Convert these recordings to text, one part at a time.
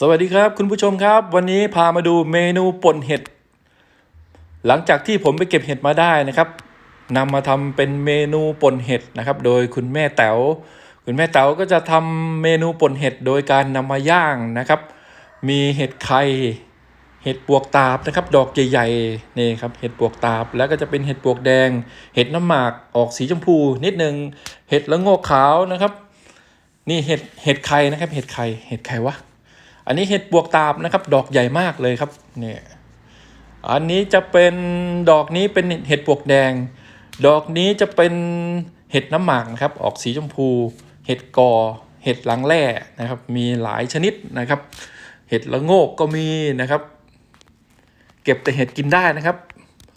สวัสดีครับคุณผู้ชมครับ วันนี้พามาดูเมนูป่นเห็ด หลังจากที่ผมไปเก็บเห็ดมาได้นะครับนำมาทำเป็นเมนูป่นเห็ดนะครับ โดยคุณแม่แต๋วคุณแม่แต๋วก็จะทำเมนูป่นเห็ดโดยการนำมาย่างนะครับ มีเห็ดไข่เห็ดปวกตาบนะครับ ดอกใหญ่ๆนี่ครับเห็ดปวกตาบแล้วก็จะเป็นเห็ดปวกแดง เห็ดน้ำหมากออกสีชมพู นิดนึงเห็ดละโงกขาวนะครับ นี่เห็ดเห็ดไข่นะครับ เห็ดไข่เห็ดไข่วะ อันนี้เห็ดบวกตาบนะครับ ดอกใหญ่มากเลยครับเนี่ยอันนี้จะเป็นดอกนี้เป็นเห็ดปวกแดง ดอกนี้จะเป็นเห็ดน้ำหมากนะครับ ออกสีชมพู เห็ดกอ เห็ดหลังแร่นะครับ มีหลายชนิดนะครับ เห็ดละโงกก็มีนะครับ เก็บแต่เห็ดกินได้นะครับ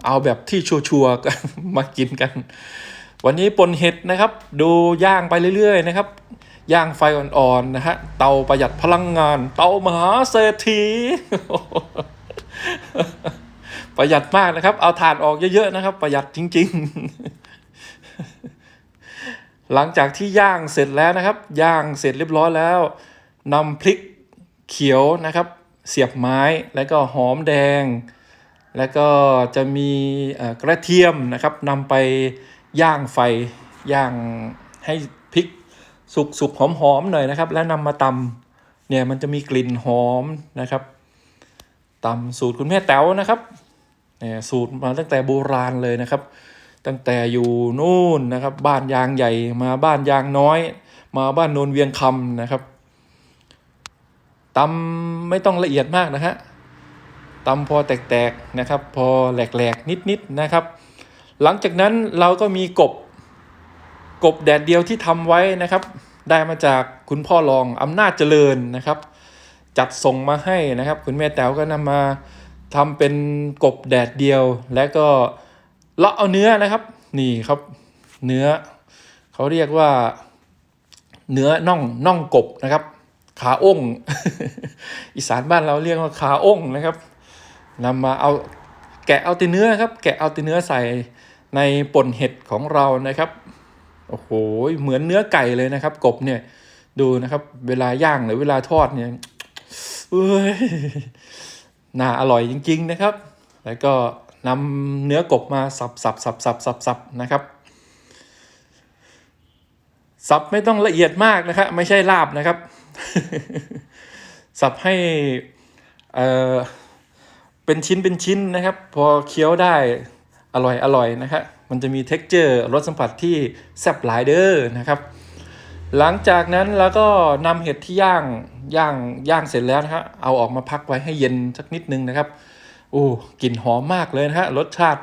เอาแบบที่ชัวร์ๆมากินกัน วันนี้ปนเห็ดนะครับ ดูย่างไปเรื่อย ๆ นะครับ ย่างไฟอ่อนๆนะฮะ เตาประหยัดพลังงาน เตามหาเศรษฐี ประหยัดมากนะครับ เอาถ่านออกเยอะๆนะครับ ประหยัดจริง ๆ หลังจากที่ย่างเสร็จแล้วนะครับ ย่างเสร็จเรียบร้อยแล้วนำพริกเขียวนะครับ เสียบไม้แล้วก็หอมแดง แล้วก็จะมีกระเทียมนะครับนำไปย่างไฟย่างให้พริก สุกสุกหอมหอมๆหน่อยนะครับ แล้วนำมาตำเนี่ยมันจะมีกลิ่นหอมนะครับตำสูตรคุณแม่แต๋วนะครับเนี่ยสูตรมาตั้งแต่โบราณเลยนะครับ ตั้งแต่อยู่นู่นนะครับ บ้านยางใหญ่มาบ้านยางน้อย มาบ้านโนนเวียงคำนะครับตำไม่ต้องละเอียดมากนะฮะตำพอแตกๆนะครับ พอแหลกๆนิดๆนะครับ หลังจากนั้นเราก็มีกบ กบแดดเดียวที่ทำไว้นะครับ ได้มาจากคุณพ่อรองอำนาจเจริญนะครับ จัดส่งมาให้นะครับ คุณแม่แต๋วก็นำมาทำเป็นกบแดดเดียว แล้วก็เลาะเอาเนื้อนะครับ นี่ครับเนื้อเขาเรียกว่าเนื้อน่องน่องกบนะครับ ขาองอีสานบ้านเราเรียกว่าขาอ้งนะครับนำมาเอาแกะเอาตีเนื้อครับ แกะเอาตีเนื้อใส่ในป่นเห็ดของเรานะครับ โอ้โห เหมือนเนื้อไก่เลยนะครับ กบเนี่ย ดูนะครับ เวลาย่างหรือเวลาทอดเนี่ยเอ้ยน่าอร่อยจริง ๆ นะครับ แล้วก็นำเนื้อกบมาสับสับสับสับสับสับนะครับ สับไม่ต้องละเอียดมากนะครับไม่ใช่ลาบนะครับ สับให้เอ่อเป็นชิ้นเป็นชิ้นนะครับ พอเคี้ยวได้อร่อยอร่อยนะครับ มันจะมี t e x t อร์รสสัมผัสที่แซ่บหลายเด้อนะครับ หลังจากนั้นแล้วก็นำเห็ดที่ย่างย่างย่างเสร็จแล้วนะครับเอาออกมาพักไว้ให้เย็นสักนิดนึงนะครับโอ้กลิ่นหอมมากเลยนะฮะรสชาติ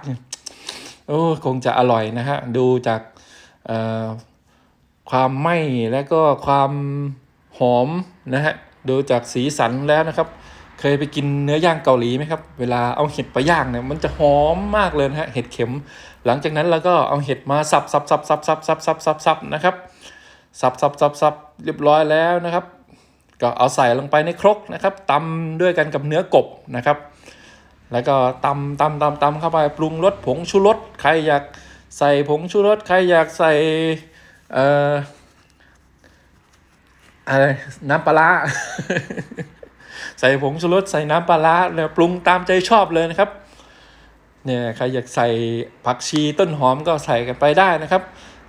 โอ้คงจะอร่อยนะฮะดูจากความไหม้และก็ความหอมนะฮะดูจากสีสันแล้วนะครับ เคยไปกินเนื้อย่างเกาหลีไหมครับ เวลาเอาเห็ดไปย่างเนี่ยมันจะหอมมากเลยนะฮะเห็ดเข็ม หลังจากนั้นเราก็เอาเห็ดมาสับสับสับสับสับสับสับสับสับนะครับสับสับสับสับเรียบร้อยแล้วนะครับ ก็เอาใส่ลงไปในครกนะครับตำด้วยกันกับเนื้อกบนะครับ แล้วก็ตำตำตำตำเข้าไปปรุงรสผงชูรสใครอยากใส่ผงชูรสใครอยากใส่เอ่ออะไรน้ำปลา ใส่ผงชูรสใส่น้ำปลาร้าแล้วปรุงตามใจชอบเลยนะครับเนี่ยใครอยากใส่ผักชีต้นหอมก็ใส่กันไปได้นะครับ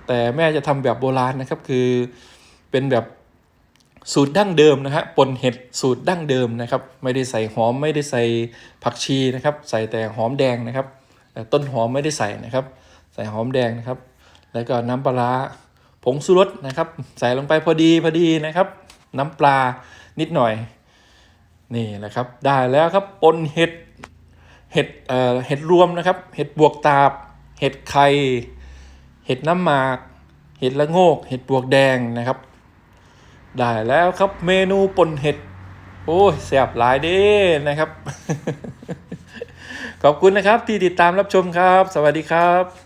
แต่แม่จะทำแบบโบราณนะครับคือเป็นแบบสูตรดั้งเดิมนะฮะปนเห็ดสูตรดั้งเดิมนะครับ ไม่ได้ใส่หอมไม่ได้ใส่ผักชีนะครับ ใส่แต่หอมแดงนะครับแต่ต้นหอมไม่ได้ใส่นะครับ ใส่หอมแดงนะครับ แล้วก็น้ำปลาร้าผงชูรสนะครับ ใส่ลงไปพอดีพอดีนะครับ น้ำปลานิดหน่อย นี่แหละครับ ได้แล้วครับปนเห็ดเห็ดเอ่อเห็ดรวมนะครับ เห็ดบวกตาบ เห็ดไข่เห็ดน้ำหมาก เห็ดละโงก เห็ดบวกแดงนะครับ ได้แล้วครับเมนูปนเห็ด โอ้ยแซ่บหลายเด้นะครับ ขอบคุณนะครับที่ติดตามรับชมครับ สวัสดีครับ